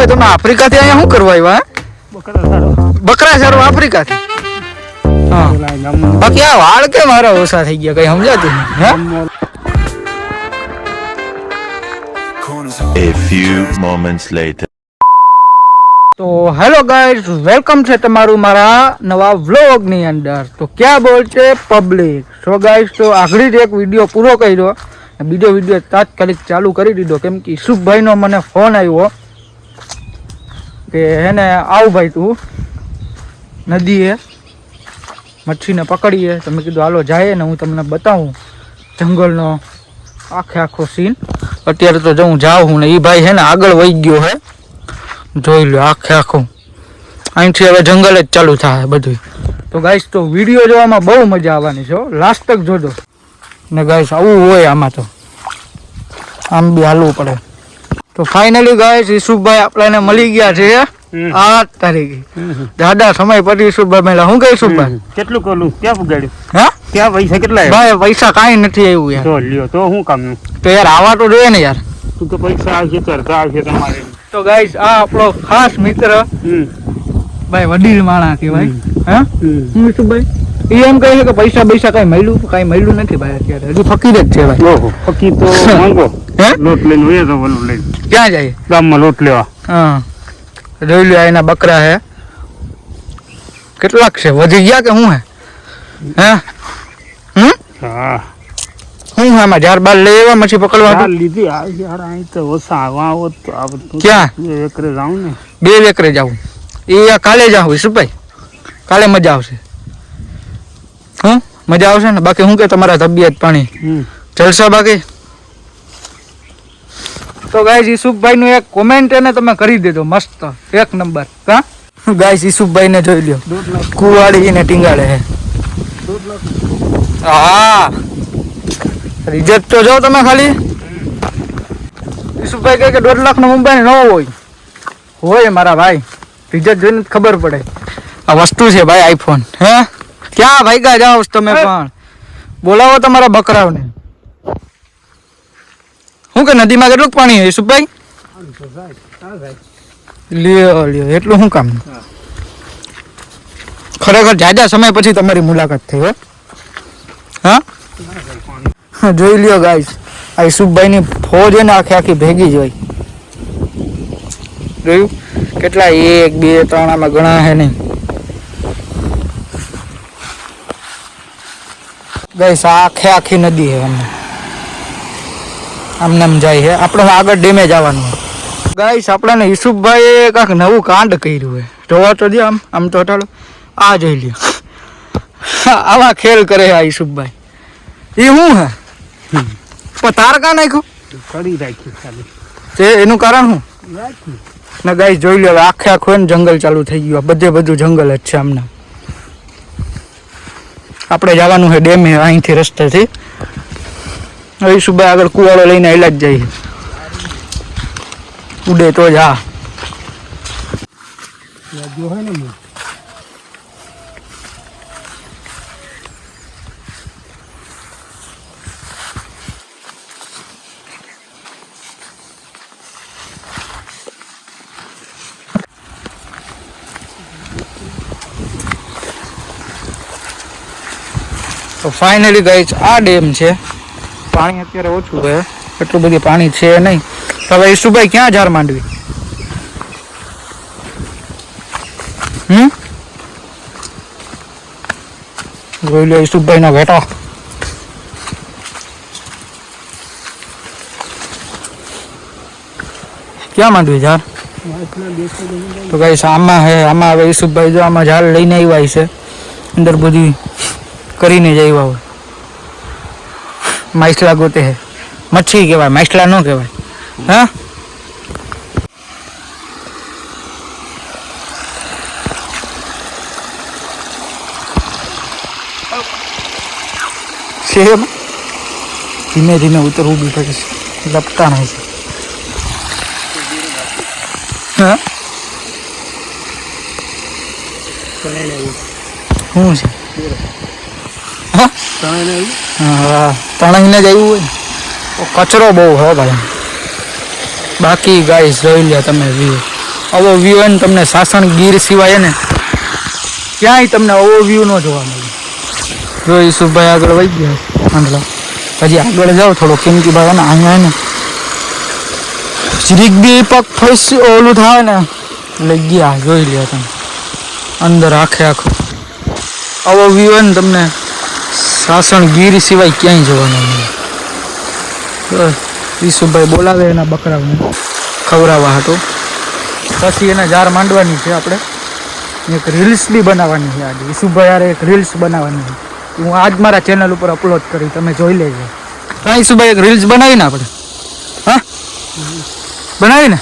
ઈસુભાઈ તમે આફ્રિકાથી અહીંયા શું કરવા આવ્યા બકરા સારો આફ્રિકાથી. હા. બાકી આ વાળ કે મારા ઓછા થઈ ગયા કઈ સમજાતું નહીં A few moments later. તો હેલો ગાઈઝ વેલકમ છે તમારું મારા નવા વ્લોગની અંદર. તો ક્યાં બોલ છે? પબ્લિક. સો ગાઈઝ તો આગળ જ એક વીડિયો પૂરો કર્યો. બીજો વીડિયો તાત્કાલિક ચાલુ કરી દીધો કેમ કે ઈસુફભાઈ નો મને ફોન આવ્યો. કે હેને આવ ભાઈ તું નદીએ, મચ્છીને પકડીએ. તમે કીધું, હાલો જાય ને હું તમને બતાવું જંગલનો આખે આખો સીન અત્યારે તો હું જાઉં હું ને એ ભાઈ હે ને આગળ વહી ગયો હે. જોઈ લો આખે આખું. અહીંથી હવે જંગલ જ ચાલુ થાય બધું તો ગાઈશ તો વીડિયો જોવામાં બહુ મજા આવવાની છે લાસ્ટ તક જોજો. ને ગાઈશ આવું હોય આમાં તો. આમ બી હાલવું પડે. તો ફાઇનલી ગાય ઈશુભાઈ આપણાને મળી ગયા છે. આઠ તારીખે. દાદા સમય પછી ઈશુભાઈ મેળા. હું કઈ ઈસુભાઈ કેટલું કોલું ક્યાં પુગાડ્યું હા? ક્યાં પૈસા કેટલા ભાઈ પૈસા કાંઈ નથી આવ્યું યાર. તો લ્યો તો હું કામ તો યાર આવા તો જોઈએ ને યાર. તું તો પૈસા આવશે ચર્ચા આવશે તમારે. તો ગાઈસ આ આપણો ખાસ મિત્ર. ભાઈ વડીલ માણા કહેવાય. હા. હું ઈસુભાઈ એ એમ કહે છે કે પૈસા પૈસા કઈ મળ્યું કઈ મળ્યું નથી ભાઈ અત્યારે. હજી ફકીર જ છે ભાઈ. ઓહો ફકી તો માંગો. હે? લોટ લઈને વયા જાવ ઓલું લઈને. ક્યાં જાય? ગામમાં લોટ લેવા. હા. જોઈ લ્યો એના બકરા હે. કેટલાક છે? વધી ગયા કે શું હે? હે? હમ? હા. શું હે આમાં? ઝાડ બાર લઈ આવ્યા મચ્છી પકડવા ચાલ લીધી. આ યાર અહીં તો ઓછા આવા આવો તો આ બધું. ક્યાં? બે એકરે જાઉં ને. બે એકરે જાવું એ આ કાલે જાવ સુભાઈ કાલે મજા આવશે. હું? મજા આવશે ને? બાકી શું કે તમારા તબિયત પાણી. જલસા બાકી? તો ગાઈસ ઈસુફભાઈ નું એક કોમેન્ટ એને તમે કરી દેજો મસ્ત. એક નંબર. હા? ગાઈસ ઈસુફભાઈ ને જોઈ લ્યો. કુવાડી ને ટીંગાડે હે. હા રિજેક્ટ તો જો તમે ખાલી. ઈસુફભાઈ કહે કે દોઢ લાખ નો મોબાઈલ ન હોય. હોય મારા ભાઈ. રિજેક્ટ જોઈને ખબર પડે. આ વસ્તુ છે ભાઈ આઈફોન હે? ક્યાં ભાઈગા જાઓ તમે પણ? બોલાવો તમારા બકરાઓને. શું કે નદીમાં કેટલું પાણી આ જાય લ્યો લ્યો એટલું શું કામ? ખરેખર જાજા સમય પછી તમારી મુલાકાત થઈ હોય હા? જોઈ લ્યો ગાઈસ. આ ઈસુફભાઈ ની ફોજ એને આખી આખી ભેગી જ હોય. જોયું? કેટલા એક બે ત્રણ આમાં ઘણા હે નહીં ગાઈસ આખે આખી નદી છે અમને. આમને આમ જાય છે આપણે આગળ ડેમે જવાનું ગાઈસ ને ઈસુફભાઈએ કાંઈક નવું કાંડ કર્યું છે જોવા તો દે આમ આમ તો હટાડો આ જોઈ લ્યો. આવા ખેલ કરે આ યુસુફભાઈ. એ શું હે? પણ તાર કા નાખ્યું? કરી રાખ્યું ખાલી. તે એનું કારણ શું? ના ગાઈસ જોઈ લ્યો આખે આખું જંગલ ચાલુ થઈ ગયું. બધે બધું જંગલ જ છે આમને આપણે જવાનું છે ડેમે અહીંથી રસ્તેથી. હવે ઈસુભાઈ આગળ કુવાડો લઈને એલા જ જાય ઉડે તો જ હા. તો ફાઇનલી ગઈ આ ડેમ છે. પાણી અત્યારે ઓછું છે. એટલું બધું પાણી છે નહીં. તો હવે ઈસુભાઈ ક્યાં ઝાર માંડવી? હમ? જોઈ લો ઈસુભાઈ નો ભેટો ક્યાં માંડવી ઝાર તો કઈ આમાં હે, આમાં હવે ઈસુભાઈ જો આમાં ઝાડ લઈને આવ્યા છે અંદર બધી કરીને જ આવ્યા હોય માછલા ગોતે હે મચ્છી કહેવાય માછલા ન કહેવાય હા છે એમ? ધીમે ધીમે ઉતરવું બી પડે છે લપટા નહીં છે હા શું છે હા? ત્રણે તણાઈને જ આવ્યું હોય. ને કચરો બહુ હો ભાઈ. બાકી ગાઈસ જોઈ લે તમે વ્યૂ આવો વ્યૂ ને તમને સાસણ ગીર સિવાય ને ક્યાંય તમને આવો વ્યૂ ન જોવા મળે. જો ભાઈ આગળ વહી ગયા? આંધળા પછી આગળ જાઓ થોડો કિંમતી ભાઈ ને અહીંયા ને જરીક બી પગ ફસ ઓલું થાય ને. લઈ ગયા જોઈ લ્યા તમે. અંદર આખે આખું. આવો વ્યૂ હોય ને તમને સાસણ ગીર સિવાય ક્યાંય જવાનું નહીં. ઈસુભાઈ બોલાવે એના બકરાઓને. ખવડાવવા હતો પછી એના જાર માંડવાની છે આપણે. એક રીલ્સ બી બનાવવાની છે આજે. ઈસુભાઈ યાર એક રીલ્સ બનાવવાની છે. હું આજ મારા ચેનલ ઉપર અપલોડ કરી, તમે જોઈ લેજો. હા, ઈસુભાઈ, એક રીલ્સ બનાવીને આપણે. હા? બનાવીને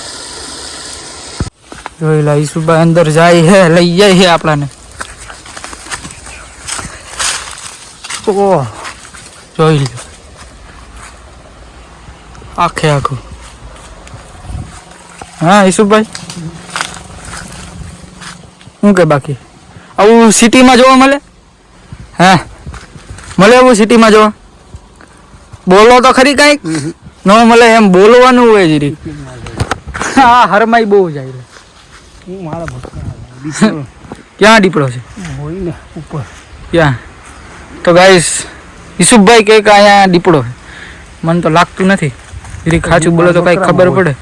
જોઈ લા, ઈસુભાઈ અંદર જાય હે, લઈ જાય હે આપણાને. ઓહ જોઈ લો આખે આખું હા ઈસુભાઈ શું કે બાકી આવું સિટીમાં જોવા મળે હા મળે આવું સિટીમાં જોવા બોલો તો ખરી કાંઈક ન મળે એમ બોલવાનું હોય જરી હા હરમાઈ બહુ જાય રે. હું મારા બકરા દીકરો ક્યાં દીપડો છે હોય ને ઉપર ક્યાં તો ગાઈસ યુસુફભાઈ કે અહીંયા દીપડો મને તો લાગતું નથી. જરી ખાચું બોલો તો કઈ ખબર પડે.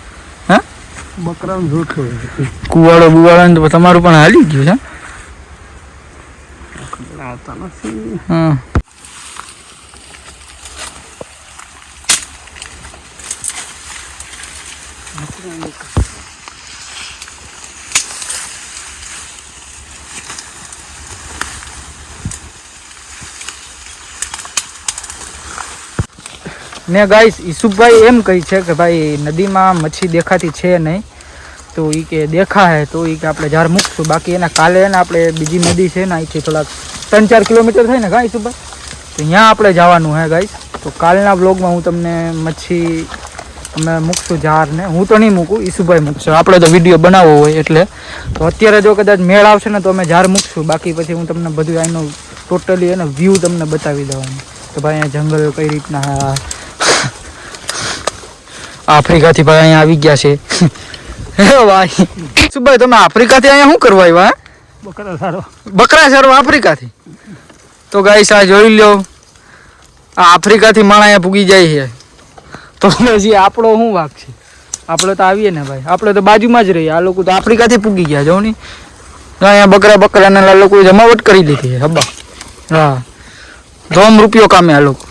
હોય. કુવાડો બુવાડો તો તમારું પણ હાલી ગયું છે હા? ને ગાઈસ ઈસુભાઈ એમ કહે છે કે ભાઈ, નદીમાં મચ્છી દેખાતી છે નહીં. તો એ કે દેખાય, તો એ કે આપણે ઝાડ મૂકશું. બાકી એના કાલે ને આપણે બીજી નદી છે ને, અહીંથી થોડાક ત્રણ ચાર કિલોમીટર થાય ને, ગાઈસ ઈસુભાઈ તો ત્યાં આપણે જવાનું હે, ગાઈસ. તો કાલના બ્લોગમાં હું તમને મચ્છી અમે મૂકશું ઝાર ને. હું તો નહીં મૂકું ઈસુભાઈ મૂકશે. આપણે તો વીડિયો બનાવવો હોય એટલે. તો અત્યારે જો કદાચ મેળ આવશે ને, તો અમે ઝાડ મૂકશું. બાકી પછી હું તમને બધું એનું ટોટલી એનો વ્યૂ તમને બતાવી દેવાનું કે ભાઈ, અહીંયા જંગલ કઈ રીતના આફ્રિકાથી ભાઈ અહીંયા આવી ગયા છે. ભાઈ. શું ભાઈ તમે આફ્રિકાથી અહીંયા શું કરવા આવ્યા? બકરા સારો બકરા સર્વ આફ્રિકાથી? તો ગાઈસ આ જોઈ લો આ આફ્રિકાથી માણા અહીંયા પૂગી જાય છે. તો હજી આપણો શું વાક છે? આપણે તો આવીએ ને ભાઈ. આપણે તો બાજુમાં જ રહીએ. આ લોકો તો આફ્રિકાથી પૂગી ગયા જો ની. અહીંયા બકરા બકરાના લોકો જમાવટ કરી દીધી છે હબ્બા હા. ધોમ રૂપિયો કામે આ લોકો.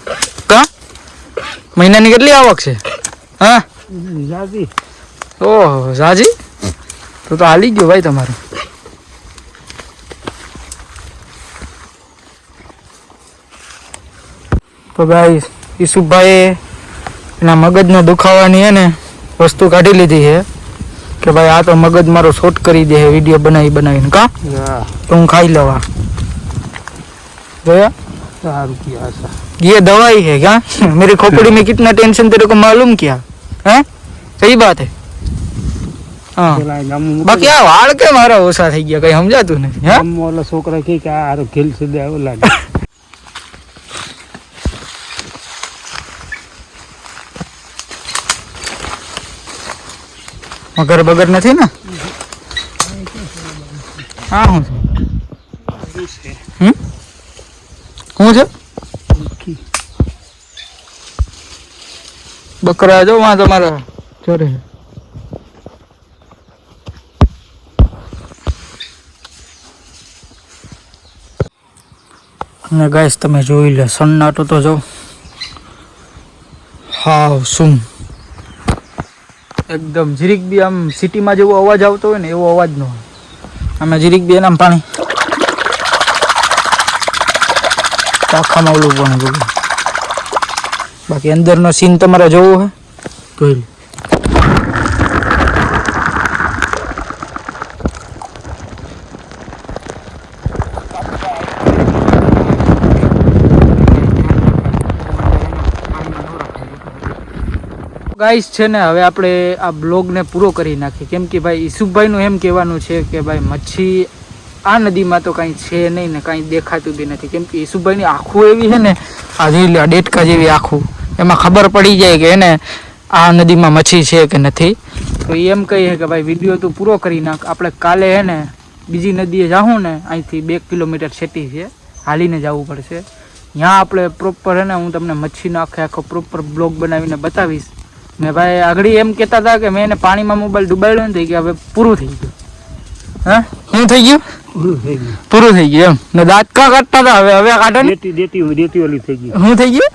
કા? મહિનાની કેટલી આવક છે? હા જાતી ઓહો ઝાજી તો તો હાલી ગયો ભાઈ તમારું તો ભાઈ ઈસુભાઈએ એના મગજનો દુખાવાની હે ને વસ્તુ કાઢી લીધી છે કે ભાઈ આ તો મગજ મારો શોર્ટ કરી દે વિડીયો બનાવી બનાવીને કા હા તો હું ખાઈ લવા જોયા સારું કિયા સા ये दवाई है क्या मेरी खोपड़ी में कितना टेंशन तेरे को मालूम क्या હે સહી વાત હે બાકી આ વાળ કે મારા ઓછા થઈ ગયા કઈ સમજાતું નથી હા ઓલો છોકરો કે કે આ ઘેલ સુધી આવ્યો લાગે મગર બગર નથી ને હા હું છું હું છે બકરા જો વાં તમારા ચોરે. અને ગાઈસ તમે જોઈ લે સન્નાટો તો જો. હાવ સુમ. એકદમ જીરીક બી આમ સિટીમાં જેવો અવાજ આવતો હોય ને એવો અવાજ ન હોય. અમે જીરીક બી એના પાણી. આખામાં ઓલું પણ જોયું. બાકી અંદરનો સીન તમારે જોવો હે કોઈ. ગાઈસ છે ને હવે આપણે આ બ્લોગને પૂરો કરી નાખીએ કેમ કે ભાઈ ઈસુભાઈનું એમ કહેવાનું છે કે ભાઈ મચ્છી આ નદીમાં તો કાંઈ છે નહીં ને કાંઈ દેખાતું બી નથી. કેમ કે ઈસુભાઈની આખું એવી છે ને, આ જોઈ આ ડેટકા જેવી આખું, એમાં ખબર પડી જાય કે એને આ નદીમાં મચ્છી છે કે નથી. તો એમ કહીએ કે ભાઈ, વીડિયો તું પૂરો કરી નાખ. આપણે કાલે હે ને બીજી નદીએ જાઉં ને, અહીંથી બે કિલોમીટર છેટી છે. હાલીને જવું પડશે. ત્યાં આપણે પ્રોપર હે ને, હું તમને મચ્છીનો આખે આખો પ્રોપર બ્લોગ બનાવીને બતાવીશ. ને ભાઈ, આગળ એમ કહેતા હતા કે મેં એને પાણીમાં મોબાઈલ ડુબાડ્યો ને કે હવે પૂરું થઈ ગયું. હા? શું થઈ ગયું? પૂરું થઈ ગયું. ગયું એમ? ને દાંતકા કાઢતા હતા? હવે હવે કાઢો ને. દેતી દેતી દેતી ઓલી થઈ ગઈ. શું થઈ ગયું?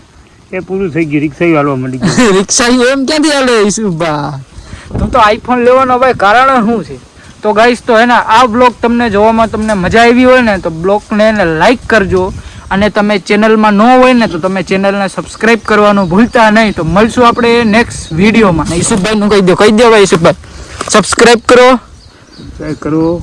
એ પૂરું થઈ ગયું રિક્ષા હાલવા માંડી ગઈ રિક્ષા એમ ક્યાંથી હાલે? ઈશુભા તું તો આઈફોન લેવાનો ભાઈ કારણ શું છે? તો ગાઈસ તો એના આ બ્લોગ તમને જોવામાં તમને મજા આવી હોય ને તો બ્લોગને એને લાઈક કરજો. અને તમે ચેનલમાં ન હોય ને તો તમે ચેનલને સબસ્ક્રાઇબ કરવાનું ભૂલતા નહીં. તો મળશું આપણે નેક્સ્ટ વિડીયોમાં. ઈશુભાઈનું કહી દો કહી દો ભાઈ ઈશુભાઈ સબસ્ક્રાઇબ કરો. ટ્રાય કરો.